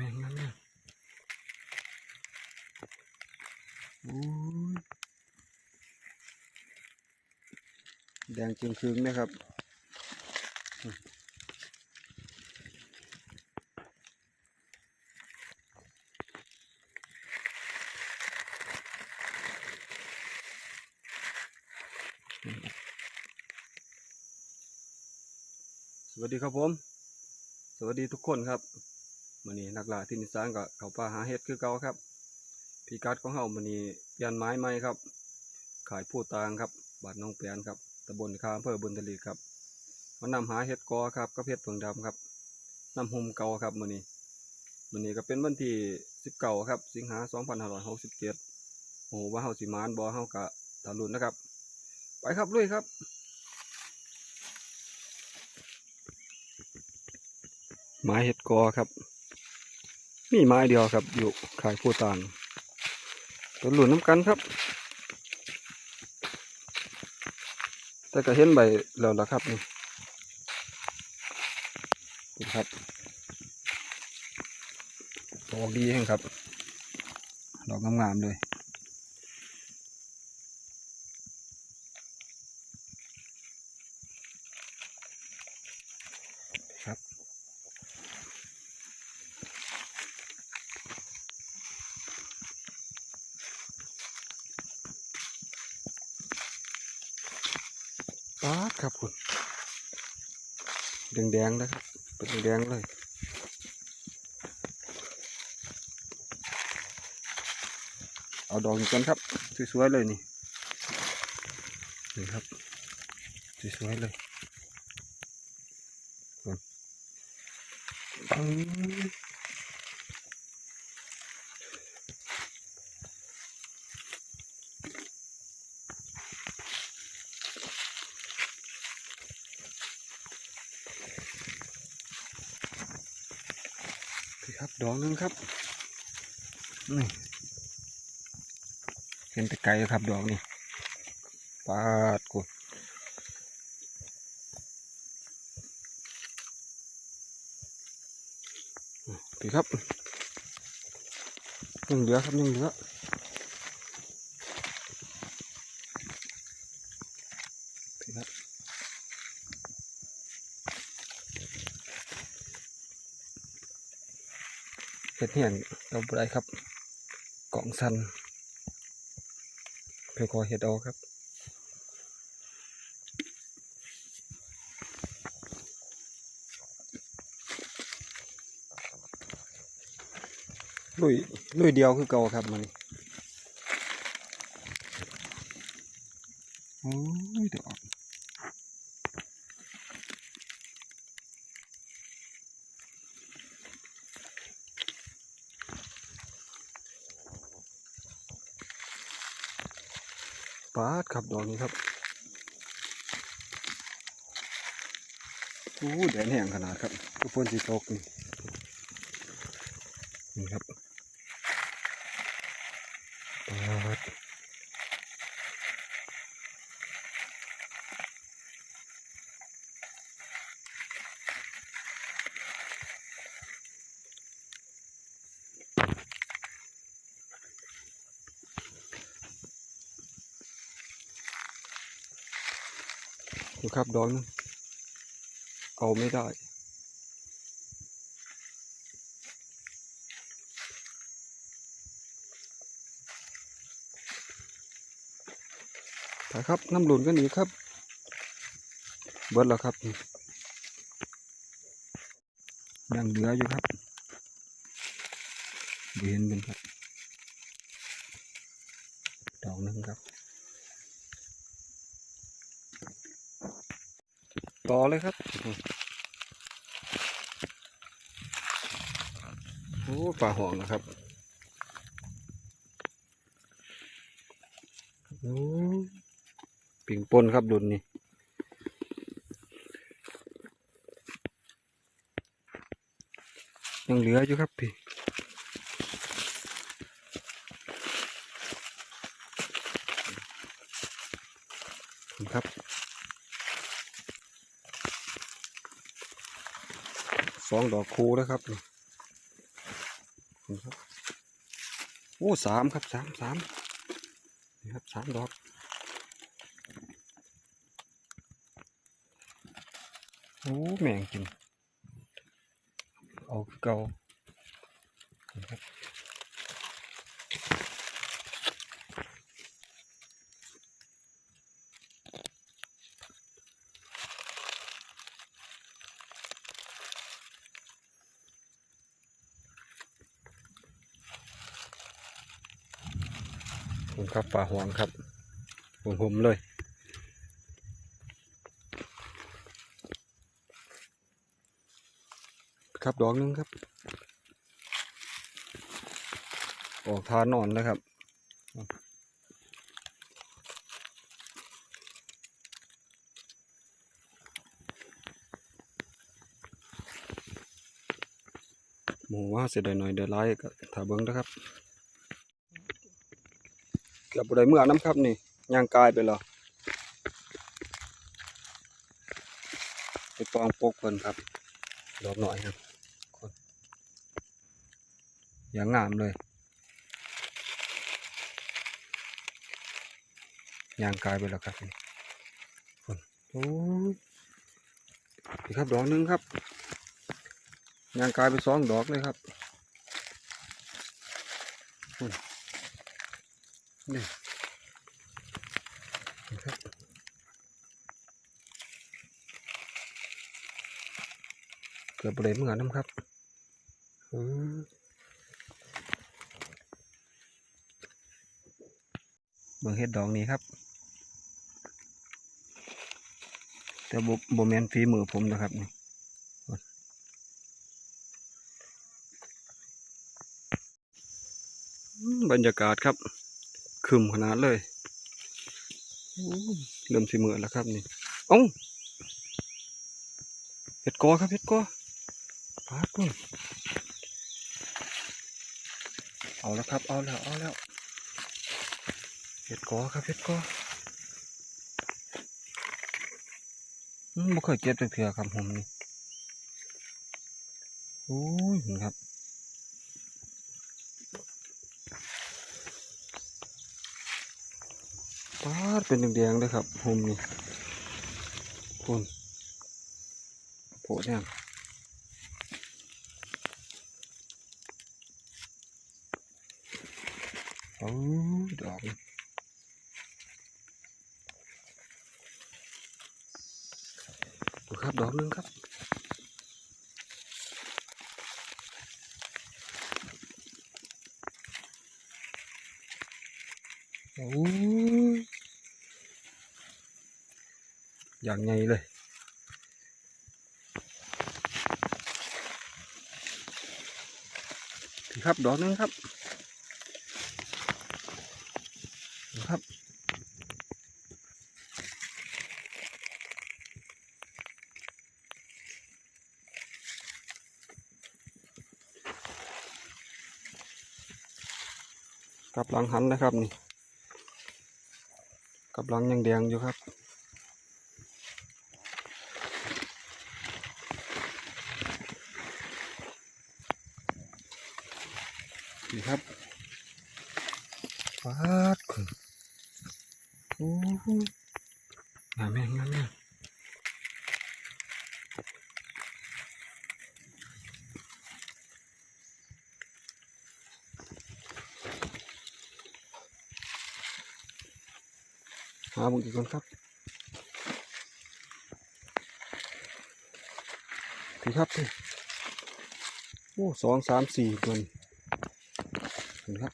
แม่งนั่นนะอู้แดงจึงคืงนะครับสวัสดีครับผม สวัสดีทุกคนครับ มื้อนี้นักล่าที่นิสานก็เขาป่าหาเห็ดคือเก่าครับพิกัดของเฮามื้อนี้เปลี่ยนไม้ใหม่ครับ ขายผู้ตางครับบานหน้องแปนครับตำบลคาอำเภอบุญทลีครับมานนำหาเห็ดกอครับกับเห็ดเผืองดำครับน้ำหุมเก่าครับมื้อนี้มื้อนี้ก็เป็นวันที่19ครับ สิงหา2567โอ้โหว่าเฮาสิมานบ่เฮาก็ตาลุนนะครับ ไปครับลุยครับไม้เห็ดกอครับ มีไม้เดียวครับ อยู่ขายผู้ตานตัวหลุนน้ำกันครับ แต่ก็เห็นใบแล้วล่ะครับนี่ครับดอกดีเองครับ ดอกงามๆเลย ป๊าดครับคุณแดงๆนะครับ เป็นแดงเลยเอาดอกก่อนครับ สวยๆเลยนี่นี่ครับ สวยๆเลยอืม ครับดอกนึงครับนี่เห็นแต่ไกลแล้วครับดอกนี่ปาดกูพี่ครับยังเหลือครับยังเหลือพี่ครับ เห็ดเหียนเราบ่ได้ครับกล่องสันเพื่อขอเห็ดเอาครับลุยลุยเดียวคือเก่าครับมันโอ้ยเดอกาดครับดอกนี้ครับโอ้แดดแห้งขนาดครับทุกคนสีตกนี่นี่ครับ ดูครับดอนเอาไม่ได้ไปครับน้ำหลุนกันอีกครับ เบิดแล้วครับ ยังเหลืออยู่ครับเห็นเป็นครับ ดอกหนึงครับ ต่อ เลยครับ โอ้ปลาหองนะครับโอ้ปิ่งปนครับดุนนี่ยังเหลืออยู่ครับพี่ครับ สองดอกคูนะครับโอ้สามครับสามสามนี่ครับสามดอกโอ้แมงกินเอาเกาครับ ผมครับป่าหวงครับผมผมเลย ครับดอกหนึงครับ ออกทานนอนแล้วครับหมูว่าเสียดายหน่อยเดือดร้ายก็ถ้าเบิ้งนะครับ เกือบบ่ได้เมื่อน้ำครับนี่ยางกายไปแล้วไปปองปกเพิ่นครับ ดอกหน่อยครับอย่างงามเลยยางกายไปแล้วครับนี่คนโอ้ยครับดอกหนึงครับยางกายไปสองดอกเลยครับ นี่นะครับเกือบเลยเหมือนน้ำครับอืมเบิ่งเห็ดดอกนี้ครับ แต่บ่บ่แมนฝีมือผมนะครับนี่บรรยากาศครับ ครึมขนาดเลยโอ้ยเริ่มสิเหมือนแล้วครับนี่เอ้าเห็ดกอครับเห็ดกอปาดกุ้งเอาแล้วครับเอาแล้วเอาแล้วเห็ดกอครับเห็ดกออืมบ่เคยเก็บจักเถื่อครับผมนี่โอ้ยเห็นครับ ปาดเป็นแดงๆเลยครับผมนี่คุณโผล่เนี่ยโอ้ดอกดูครับดอกนึงครับโอ้ย อย่างไงเลยนี่ครับดอกนึงครับครับกลับหลังหันนะครับนี่กำลังยังแดงอยู่ครับ นี่ครับฟาดขึ้นโอ้โหงามแม่งงามแม่งหาบุกอีกคนครับพี่ครับพี่โอ้สองสามสี่คนเห็นครับ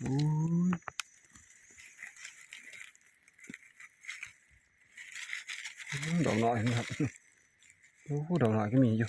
โอ้ยดอกน้อยนะครับโอ้ดอกน้อยก็มีอยู่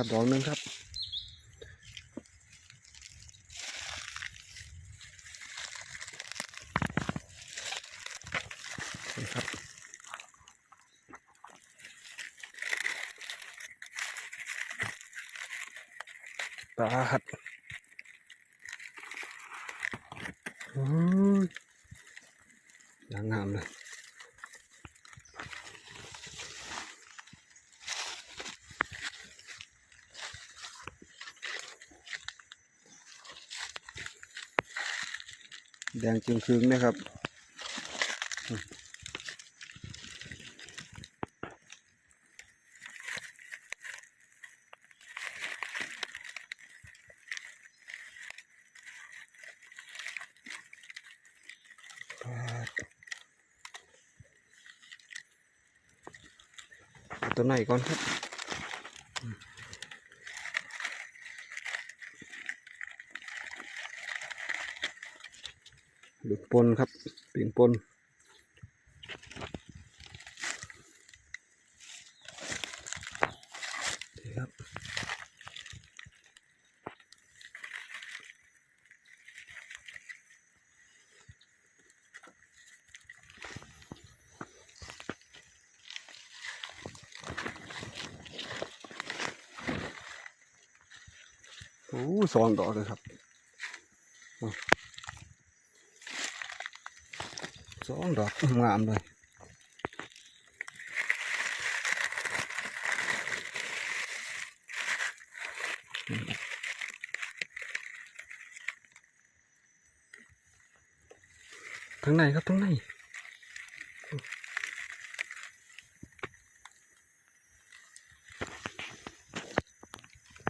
ครับดอกนึงครับนี่ครับตาหัดอุ้ยอย่างงามเลย แดงจึงคืงนะครับตัวไหนก่อนครับ หลุด ปนครับปลี่ยนปนครับโอ้สองดอกเลยครับ สองดอกงามเลยทั้งในครับทั้งใน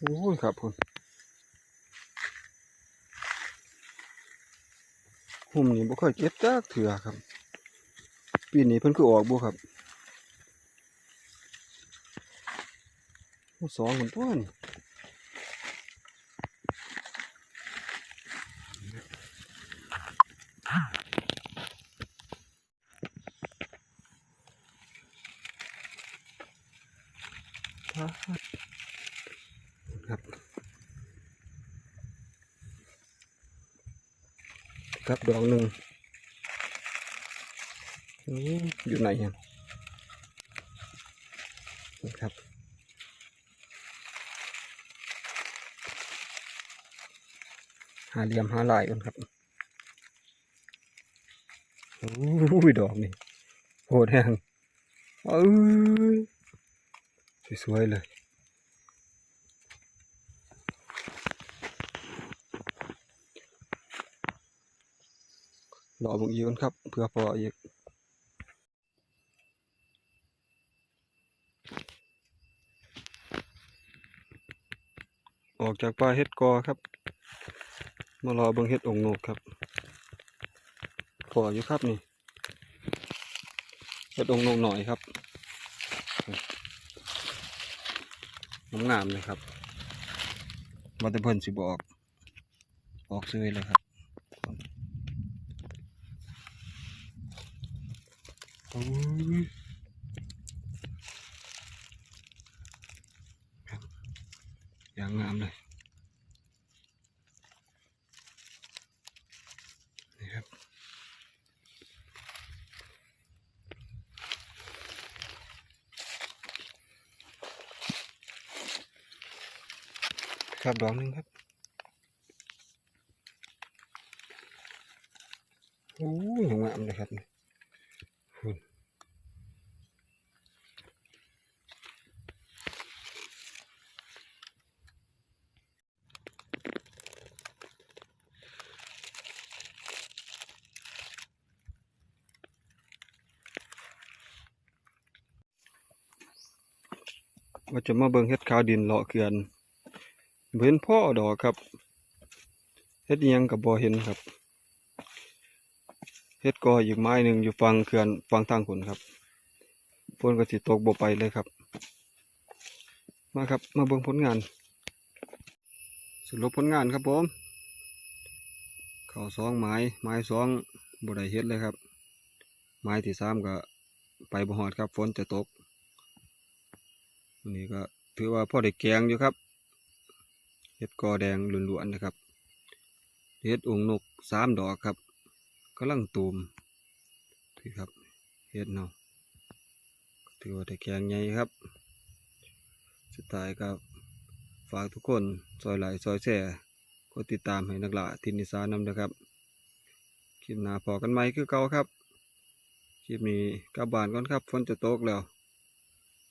โอ้ยครับคุณ หุ่มนี่บ่ค่อยเก็บจักเถื่อครับ ปีนี้เพิ่นคือออกบ่ครับสอ้สองคนตัวนี่ ครับดอกหนึ่งอยู่ไหนฮะนี่ครับหาเหลี่ยมหาลายกันครับโอ้ยดอกนี่โหดแห้งเอ้ยสวยๆเลย รอบางอีกนครับ เพื่อพออีกออกจากป่าเฮ็ดกอครับ มารอเบิ่งเฮ็ดองค์นกครับพออยู่ครับนี่เฮ็ดองค์นกหน่อยครับงามๆเลยครับมาแต่เพิ่นสิบออก ออกซื้อเลยครับ โอ้ยครับอย่างงามเลยนี่ครับครับดอกหนึงครับโอ้ยงามเลยครับนี่ จะมาเบิ่งเฮ็ดขาวดินเลาะเขื่อนบ่เห็นพ่อดอกครับเฮ็ดยังกับบ่เห็นครับเฮ็ดกออีกไม้หนึ่งอยู่ฝั่งเขื่อนฝั่งทางขุนครับฝนก็สิตกบ่ไปเลยครับ มาครับมาเบิ่งผลงาน สรุปผลงานครับผมเขาสองไม้ไม้สองบ่ได้เฮ็ดเลยครับ ไม้ที่สามก็ไปบ่ฮอดครับฝนจะตก นนี้ก็ถือว่าพ่อได้แกงอยู่ครับเฮ็ดกอแดงล้วนๆนะครับเฮ็ดองนกสามดอกครับกำลังตูมนี่ครับเฮ็ดเนาะถือว่าได้แกงใหญ่ครับ สุดท้ายก็ฝากทุกคนซอยไหลซอยแชร์กดติดตามให้นักล่าทินนิสานำนะครับคลิปหน้าพอกันไหมคือเก่าครับคลิปนี้กลับบ้านก่อนครับฝนจะตกแล้ว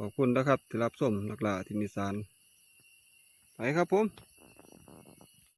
ขอบคุณนะครับที่รับชมนักล่าที่มีสารไปครับผม